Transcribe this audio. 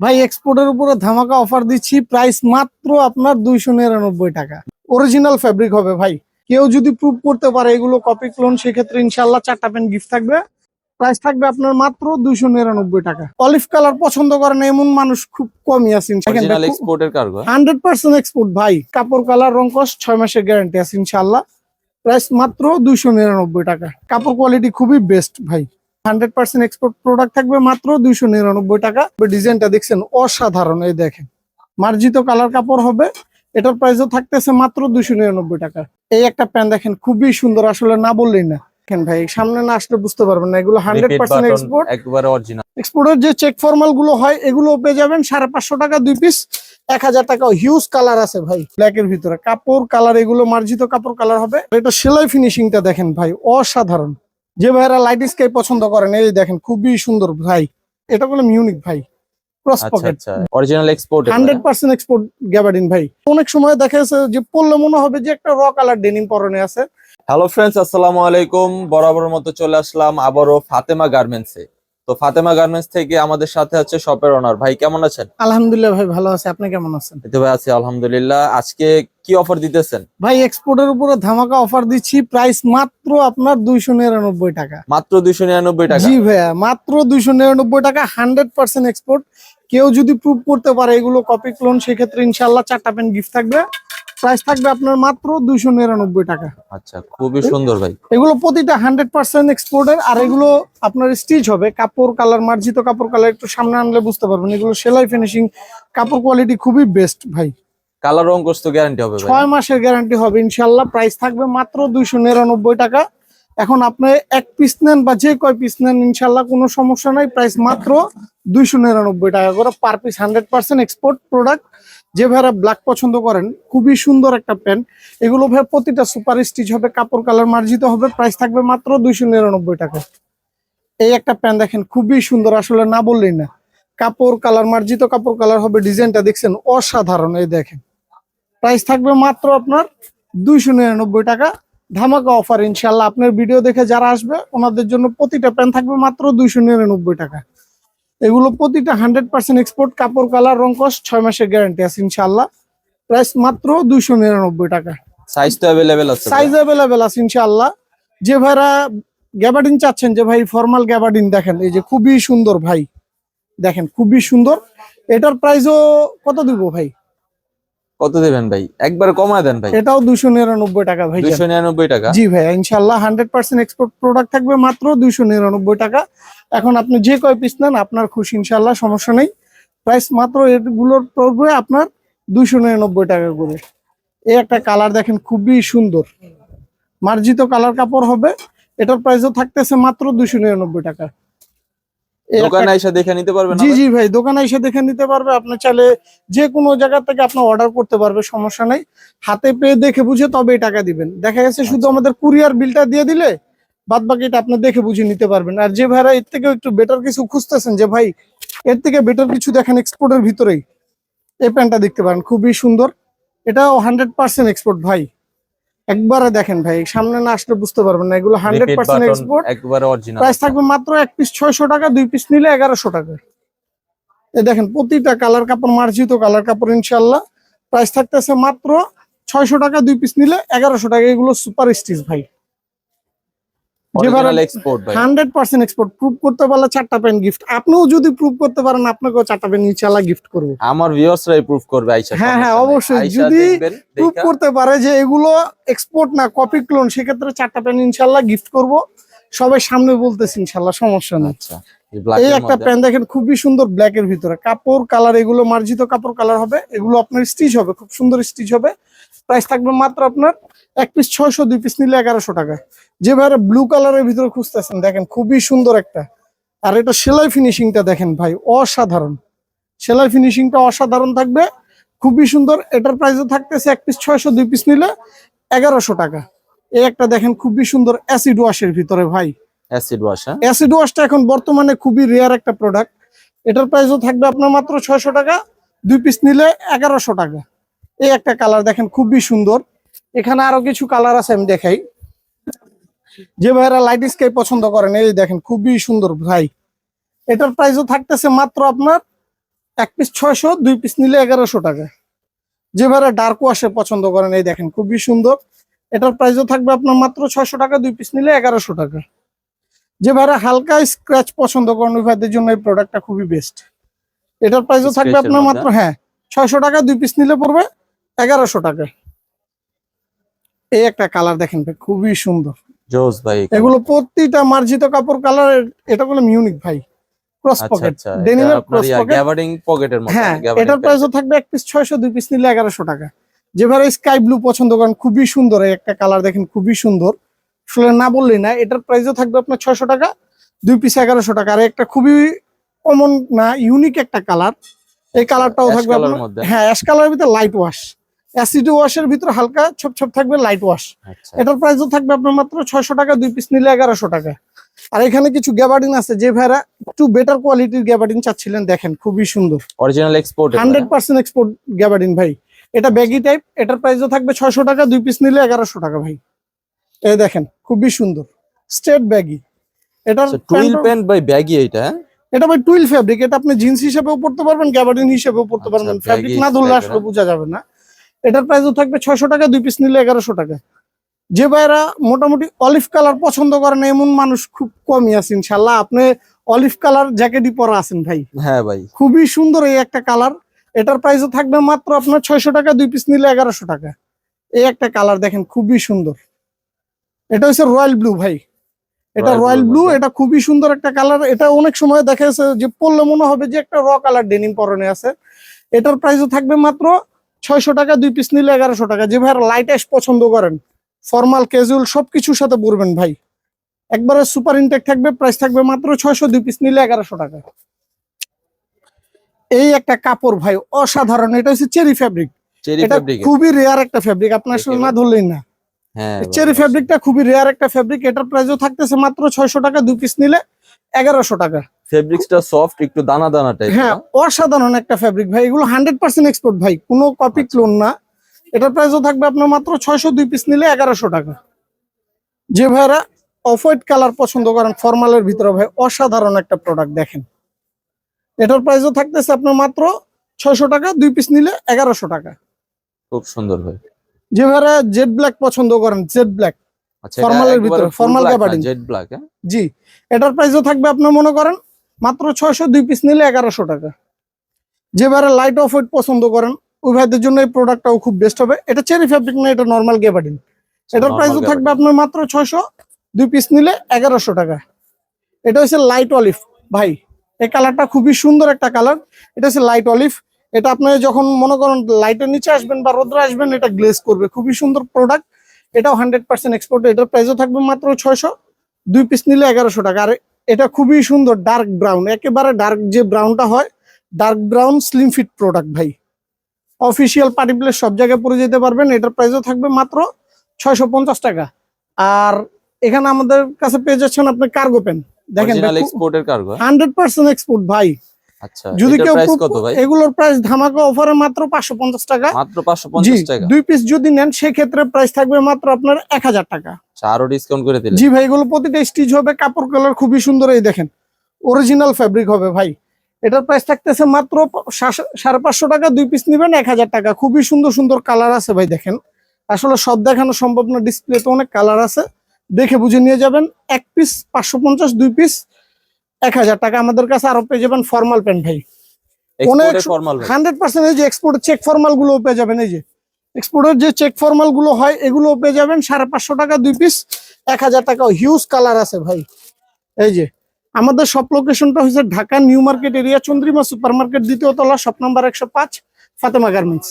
ভাই এক্সপোর্টের উপরে ধামাকা অফার দিচ্ছি প্রাইস মাত্র আপনার দুইশো নিরানব্বই টাকা। অরিজিনাল ফ্যাব্রিক হবে ভাই। কেউ যদি প্রুভ করতে পারে এগুলো কপি ক্লোন সেক্ষেত্রে ইনশাল্লাহ চারটা পেন গিফট থাকবে। প্রাইস থাকবে আপনার মাত্র দুইশো নিরানব্বই টাকা। অলিভ কালার পছন্দ করেন এমন মানুষ খুব কমই আছে অরিজিনাল এক্সপোর্টের কার্গো হান্ড্রেড পার্সেন্ট এক্সপোর্ট ভাই। কাপড় কালার রং কস ছয় মাসের গ্যারান্টি আছে ইনশাল্লাহ প্রাইস মাত্র দুইশো নিরানব্বই টাকা। কাপড় কোয়ালিটি খুবই বেস্ট ভাই। হান্ড্রেড পার্সেন্ট এক্সপোর্ট প্রোডাক্ট থাকবে মাত্র দুইশো নিরানব্বই টাকা। ডিজাইনটা দেখছেন অসাধারণ এই দেখেন। মার্জিত কালার কাপড় হবে এটার প্রাইসও থাকতেছে মাত্র দুইশো নিরানব্বই টাকা। এই একটা প্যান্ট দেখেন খুবই সুন্দর আসলে না বললেই না। দেখেন ভাই সামনে না আসলে বুঝতে পারবেন না এগুলো হান্ড্রেড পার্সেন্ট এক্সপোর্ট একবারে অরিজিনাল এক্সপোর্টের যে চেক ফর্মালগুলো হয় এগুলো পেয়ে যাবেন সাড়ে পাঁচশো টাকা দুই পিস এক হাজার টাকা। হিউজ কালার আছে ভাই ব্ল্যাক এর ভিতরে। কাপড় কালার এগুলো মার্জিত কাপড় কালার হবে। এটা সেলাই ফিনিশিংটা দেখেন ভাই অসাধারণ। যে ভাইরা লাইট স্কাই পছন্দ করেন এই দেখেন খুবই সুন্দর ভাই। এটা বলে মিউনিক ভাই। Cross pocket original export hundred percent export gabardine ভাই। অনেক সময় দেখা যাচ্ছে যে পড়লে মনে হবে যে একটা র কালার ডেনিম পরনে আছে। হ্যালো ফ্রেন্ডস আসসালামু আলাইকুম। বরাবর মতো চলে আসলাম আবারও ফাতেমা গার্মেন্টসে তো ফাতেমা গার্মেন্টস থেকে আমাদের সাথে আছে শপের ওনার ভাই কেমন আছেন? আলহামদুলিল্লাহ ভাই ভালো আছে। আপনি কেমন আছেন? এই তো ভাই আছি আলহামদুলিল্লাহ। আজকে কি অফার দিতেছেন? ভাই এক্সপোর্টের উপরে ধামাকা অফার দিচ্ছি। প্রাইস মাত্র আপনার দুইশো নিরানব্বই টাকা। মাত্র দুইশো নিরানব্বই টাকা? জি ভাইয়া মাত্র দুইশো নিরানব্বই টাকা হান্ড্রেড পার্সেন্ট এক্সপোর্ট কেউ যদি প্রুভ করতে পারে এগুলো কপি ক্লোন সেক্ষেত্রে ইনশাল্লাহ চারটা পেন গিফট থাকবে। প্রাইস থাকবে আপনার মাত্র দুইশো নিরানব্বই টাকা। আচ্ছা খুবই সুন্দর ভাই। এগুলো প্রতিটা হান্ড্রেড পার্সেন্ট এক্সপোর্টের আর এগুলো আপনার স্টিচ হবে। কাপড় কালার মার্জিত কাপড় কালার একটু সামনে আনলে বুঝতে পারবেন। এগুলো সেলাই ফিনিশিং কাপড় কোয়ালিটি খুবই বেস্ট ভাই। কালার রং তো গ্যারান্টি হবে ভাই। ছয় মাসের গ্যারান্টি হবে ইনশাল্লাহ প্রাইস থাকবে মাত্র দুইশো নিরানব্বই টাকা। এখন আপনি এক পিস নেন বা যে কয় পিস নেন ইনশাল্লাহ কোনো সমস্যা নাই। প্রাইস মাত্র দুইশো নিরানব্বই টাকা করে per piece hundred percent export product যে ভাইরা ব্ল্যাক পছন্দ করেন, খুবই সুন্দর একটা প্যান্ট। এগুলো ভাই প্রতিটা সুপার স্টিচ হবে, কাপড় কালার মার্জিত হবে প্রাইস থাকবে মাত্র দুইশো নিরানব্বই টাকা। এই একটা প্যান্ট দেখেন, খুবই সুন্দর, আসলে না বললেই না। কাপড় কালার মার্জিত, কাপড় কালার হবে, ডিজাইনটা দেখছেন অসাধারণ, এই দেখেন। প্রাইস থাকবে মাত্র আপনার দুইশো নিরানব্বই টাকা। ধামাকা অফার ইনশাল্লাহ আপনার ভিডিও দেখে যারা আসবে, ওনাদের জন্য প্রতিটা প্যান্ট থাকবে মাত্র দুইশো নিরানব্বই টাকা। এগুলো প্রতিটা হান্ড্রেড পার্সেন্ট এক্সপোর্ট কাপড় কালার রং কস ছয় মাসের গ্যারান্টি আছে ইনশাল্লাহ প্রাইস মাত্র দুইশো নিরানব্বই টাকা। সাইজ তো অ্যাভেলেবেল আছে সাইজ অ্যাভেলেবেল আছে ইনশাল্লাহ যে ভাইরা গ্যাবাডিন চাচ্ছেন যে ভাই ফর্মাল গ্যাবাডিন দেখেন এই যে খুবই সুন্দর ভাই। দেখেন খুবই সুন্দর। এটার প্রাইসও কত দিব ভাই? কত দেবেন ভাই? একবার কমায় দেন ভাই। এটাও দুইশো নিরানব্বই টাকা ভাই। দুইশো নিরানব্বই টাকা? জি ভাই ইনশাল্লাহ হান্ড্রেড পার্সেন্ট এক্সপোর্ট প্রোডাক্ট থাকবে মাত্র দুইশো নিরানব্বই টাকা। এখন আপনি যে কয় পিস নেন আপনার খুশি ইনশাল্লাহ সমস্যা নেই। প্রাইস মাত্র এগুলোর পড়বে আপনার দুইশো নিরানব্বই টাকা করে। এই একটা কালার দেখেন খুবই সুন্দর। মার্জিত কালার কাপড় হবে। এটার প্রাইসও থাকতেছে মাত্র দুইশো নিরানব্বই টাকা। দোকানে এসে দেখে নিতে পারবেন জি জি ভাই দোকানে এসে দেখে নিতে পারবে। আপনার চাইলে যে কোনো জায়গা থেকে আপনার অর্ডার করতে পারবে সমস্যা নাই। হাতে পেয়ে দেখে বুঝে তবে টাকা দিবেন। দেখা গেছে শুধু আচ্ছা। আমাদের কুরিয়ার বিলটা দিয়ে দিলে বাদ বাকিটা আপনি দেখে বুঝে নিতে পারবেন। আর যে ভাইরা এর থেকে একটু বেটার কিছু খুঁজতেছেন যে ভাই এর থেকে বেটার কিছু দেখেন এক্সপোর্টের ভিতরেই। এই প্যান্টটা দেখতে পারেন খুবই সুন্দর। এটাও হান্ড্রেড পার্সেন্ট এক্সপোর্ট ভাই। একবারে দেখেন ভাই সামনে না আসলে বুঝতে পারবেন না এগুলো হান্ড্রেড পার্সেন্ট এক্সপোর্ট একবারে অরিজিনাল প্রাইস থাকবে মাত্র এক পিস ছয়শো টাকা দুই পিস নিলে এগারোশো টাকা। এই দেখেন প্রতিটা কালার কাপড় মার্জিত কালার কাপড় ইনশাল্লাহ প্রাইস থাকতেছে মাত্র ছয়শো টাকা দুই পিস নিলে এগারোশো টাকা। এগুলো সুপার স্টিচ ভাই। এক্সপোর্ট প্রুভ করতে পারলে চারটা পেন গিফট আপনিও যদি প্রুভ করতে পারেন আপনাকেও চারটা পেন গিফট করব। আমার ভিউয়ার্সরাই করবে আইসা হ্যাঁ, হ্যাঁ, অবশ্যই। যদি প্রুভ করতে পারে যে এগুলো এক্সপোর্ট না কপি ক্লোন সেক্ষেত্রে চারটা পেন গিফট করব। সবাই সামনে বলতেছি সমস্যা নেই। আচ্ছা এই একটা প্যান্ট দেখেন খুবই সুন্দর ব্ল্যাক এর ভিতরে। কাপড় কালার এগুলো মার্জিত কাপড় কালার হবে। এগুলো আপনার স্টিচ হবে খুব সুন্দর স্টিচ হবে। প্রাইস থাকবে মাত্র আপনার এক পিস ছয়শো দুই পিস নিলে এগারোশো টাকা। যে ভাইরা ব্লু কালারের ভিতরে খুঁজতেছেন দেখেন খুবই সুন্দর একটা। আর এটা সেলাই ফিনিশিংটা দেখেন ভাই অসাধারণ। সেলাই ফিনিশিংটা অসাধারণ থাকবে খুবই সুন্দর। এটার প্রাইসও থাকতেছে এক পিস ছয়শো দুই পিস নিলে এগারোশো টাকা। এই একটা দেখেন খুবই সুন্দর অ্যাসিড ওয়াশের ভিতরে ভাই। অ্যাসিড ওয়াশ অ্যাসিড ওয়াশটা এখন বর্তমানে খুবই রেয়ার একটা প্রোডাক্ট এটার প্রাইসও থাকবে আপনার মাত্র ছয়শো টাকা দুই পিস নিলে এগারোশো টাকা। এই একটা কালার দেখেন খুবই সুন্দর। এখানে আরও কিছু কালার আছে আমি দেখাই। যে ভাইরা লাইট স্কাই পছন্দ করেন এই দেখেন খুবই সুন্দর ভাই। এটার প্রাইসও থাকতেছে মাত্র আপনার এক পিস ছয়শো দুই পিস নিলে এগারোশো টাকা। যে ভাইরা ডার্ক ওয়াশে পছন্দ করেন এই দেখেন খুবই সুন্দর। এটার প্রাইসও থাকবে আপনার মাত্র ছয়শো টাকা দুই পিস নিলে এগারোশো টাকা। যে ভাইরা হালকা স্ক্র্যাচ পছন্দ করেন ওই ভাইদের জন্য এই প্রোডাক্টটা খুবই বেস্ট এটার প্রাইসও থাকবে আপনার মাত্র হ্যাঁ। ছয়শো টাকা দুই পিস নিলে পড়বে এগারোশো টাকা। এই একটা কালার দেখেন ভাই খুবই সুন্দর। জোস ভাই এগুলো প্রতিটা মার্জিত কাপড় কালার এটা বলে ইউনিক ভাই ক্রস পকেট ডেনিমের ক্রস পকেট গ্যাবার্ডিং পকেটের মতো হ্যাঁ এটার pant। প্রাইসও থাকবে এক পিস ছয়শো দুই পিস নিলে এগারোশো টাকা। যেভাবে স্কাই ব্লু পছন্দ করেন খুবই সুন্দর এই একটা কালার দেখেন খুবই সুন্দর। আসলে না বললেই না এটার প্রাইসও থাকবে আপনার ছয়শো টাকা দুই পিস এগারোশো টাকা। আর একটা খুবই কমন না ইউনিক একটা কালার এই কালারটাও থাকবে আপনার- হ্যাঁ অ্যাশ কালারের ভিতরে লাইট ওয়াশ অ্যাসিড ওয়াশের ভিতরে হালকা ছোপ ছোপ থাকবে লাইট ওয়াশ আচ্ছা। এটার প্রাইসও থাকবে আপনার মাত্র ছয়শো টাকা দুই পিস নিলে এগারোশো টাকা। আর এখানে কিছু গ্যাবার্ডিন আছে যে ভাইরা একটু বেটার কোয়ালিটির গ্যাবার্ডিন চাচ্ছিলেন দেখেন খুবই সুন্দর। Original export hundred percent export gabardine ভাই। এটা ব্যাগি টাইপ এটার প্রাইসও থাকবে ছয়শো টাকা দুই পিস নিলে এগারোশো টাকা ভাই। এই দেখেন খুবই সুন্দর। স্টেট ব্যাগি এটা টুইল প্যান্ট বাই ব্যাগি এটা? এটা ভাই টুইল ফ্যাব্রিক এটা আপনি জিন্স হিসেবেও পড়তে পারবেন গ্যাবার্ডিন হিসেবেও পড়তে আচ্ছা, পারবেন। ফ্যাব্রিক না ধরলে আসলে হ্যাঁ? বোঝা যাবে না। এটার প্রাইসও থাকবে ছয়শো টাকা দুই পিস নিলে এগারোশো টাকা। যে ভাইরা মোটামুটি অলিভ কালার পছন্দ করেন এমন মানুষ খুব কমই আছে ইনশাল্লাহ। আপনি অলিভ কালার জ্যাকেটই পরা আছেন ভাই। হ্যাঁ ভাই। খুবই সুন্দর এই একটা কালার এটার প্রাইসও থাকবে মাত্র আপনার ছয়শো টাকা দুই পিস নিলে এগারোশো টাকা। এই একটা কালার দেখেন খুবই সুন্দর। এটা হচ্ছে রয়্যাল ব্লু ভাই। এটা রয়্যাল ব্লু এটা খুবই সুন্দর একটা কালার এটা অনেক সময় দেখা যাচ্ছে যে পরলে মনে হবে যে একটা র কালার ডেনিম পরনে আছে। এটার প্রাইসও থাকবে মাত্র ছয়শো টাকা দুই পিস নিলে এগারোশো টাকা। যে ভাই লাইট অ্যাশ পছন্দ করেন ফর্মাল ক্যাজুয়াল সবকিছুর সাথে পরবেন ভাই। একবারে সুপার ইনটেক থাকবে প্রাইস থাকবে মাত্র ছয়শো দুই পিস নিলে এগারোশো টাকা। এই একটা কাপড় ভাই অসাধারণ। এটা হচ্ছে চেরি ফ্যাব্রিক এটা খুবই রেয়ার একটা ফ্যাব্রিক আপনার আসলে না ধরলেই না। চেরি ফ্যাব্রিকটা খুবই রেয়ার একটা ফ্যাব্রিক এটার প্রাইসও থাকতেছে মাত্র ছয়শো টাকা দুই পিস নিলে এগারোশো টাকা। ফেব্রিক্সটা সফট একটু দানা দানা টাইপ হ্যাঁ অসাধারণ একটা ফ্যাব্রিক ভাই। এগুলো হান্ড্রেড পার্সেন্ট এক্সপোর্ট ভাই। কোনো কপি আচ্ছা। ক্লোন না। এটার প্রাইসও থাকবে আপনার মাত্র ছয়শো দুই পিস নিলে এগারোশো টাকা। যে ভাইরা অফ হোয়াইট কালার পছন্দ করেন ফর্মালের ভিতরে ভাই অসাধারণ একটা প্রোডাক্ট দেখেন। এটার প্রাইসও থাকতেছে আপনার মাত্র ছয়শো টাকা দুই পিস নিলে এগারোশো টাকা। খুব সুন্দর ভাই। যে ভাইরা জেড ব্ল্যাক পছন্দ করেন জেড ব্ল্যাক আচ্ছা এর ভিতরে, formal gabardine। জেড ব্ল্যাক জি এটার প্রাইসও থাকবে আপনার মনে করেন মাত্র ছয়শো দুই পিস নিলে এগারোশো টাকা। যে ভাইরা লাইট অফ ওয়েট পছন্দ করেন ওই ভাইদের জন্য এই প্রোডাক্টটাও খুব বেস্ট হবে। এটা চেরি ফ্যাব্রিক না এটা নর্মাল গেবার্ডিন এটার প্রাইসও থাকবে আপনার মাত্র ছয়শো দুই পিস নিলে এগারোশো টাকা। এটা হচ্ছে লাইট অলিভ ভাই এই কালারটা খুবই সুন্দর একটা কালার এটা হচ্ছে লাইট অলিভ এটা আপনি যখন মনে করেন লাইটের নিচে আসবেন বা রোদ্রে আসবেন এটা গ্লেজ করবে। খুবই সুন্দর প্রোডাক্ট এটাও হান্ড্রেড পার্সেন্ট এক্সপোর্ট এটার প্রাইসও থাকবে মাত্র ছয়শো দুই পিস নিলে এগারোশো টাকা। আর এটা খুবই সুন্দর ডার্ক ব্রাউন একেবারে ডার্ক যে ব্রাউনটা হয় dark brown slim fit product ভাই। অফিসিয়াল পার্টি প্লেস সব জায়গায় পরে যেতে পারবেন এটার প্রাইসও থাকবে মাত্র ছয়শো পঞ্চাশ টাকা। আর এখানে আমাদের কাছে পেয়ে যাচ্ছেন আপনি কার্গো পেন দেখেন এক্সপোর্টের কার্গো হান্ড্রেড পার্সেন্ট এক্সপোর্ট ভাই। আচ্ছা যদি কেউ এগুলোর প্রাইস ধামাকা অফারে মাত্র পাঁচশো পঞ্চাশ টাকা। মাত্র দুই পিস যদি নেন সেক্ষেত্রে প্রাইস থাকবে মাত্র আপনার এক হাজার টাকা। আরও ডিসকাউন্ট করে দিলে জি ভাই এগুলো প্রতিটা স্টিচ হবে কাপড় কালার খুবই সুন্দর এই দেখেন। অরিজিনাল ফ্যাব্রিক হবে ভাই। এটার প্রাইস থাকতেছে মাত্র সাড়ে পাঁচশো টাকা দুই পিস নেবেন এক হাজার টাকা। খুবই সুন্দর সুন্দর কালার আছে ভাই দেখেন। আসলে সব দেখানো সম্ভব না ডিসপ্লেতে অনেক কালার আছে। দেখে বুঝে নিয়ে যাবেন এক পিস পাঁচশো পঞ্চাশ দুই পিস এক হাজার টাকা। আমাদের কাছে আরও পেয়ে যাবেন ফর্মাল প্যান্ট ভাই। অনেক হান্ড্রেড পার্সেন্ট এই যে এক্সপোর্ট চেক ফর্মালগুলো পেয়ে যাবেন এই যে। এক্সপোর্টের যে চেক ফর্মালগুলো হয়, এগুলো পেয়ে যাবেন সাড়ে পাঁচশো টাকা দুই পিস এক হাজার টাকা হিউজ কালার আছে ভাই। এই যে, আমাদের সব লোকেশনটা হয়েছে Dhaka new market area, Chandrima super market দ্বিতীয় তলা শপ নাম্বার একশো পাঁচ, ফাতেমা গার্মেন্টস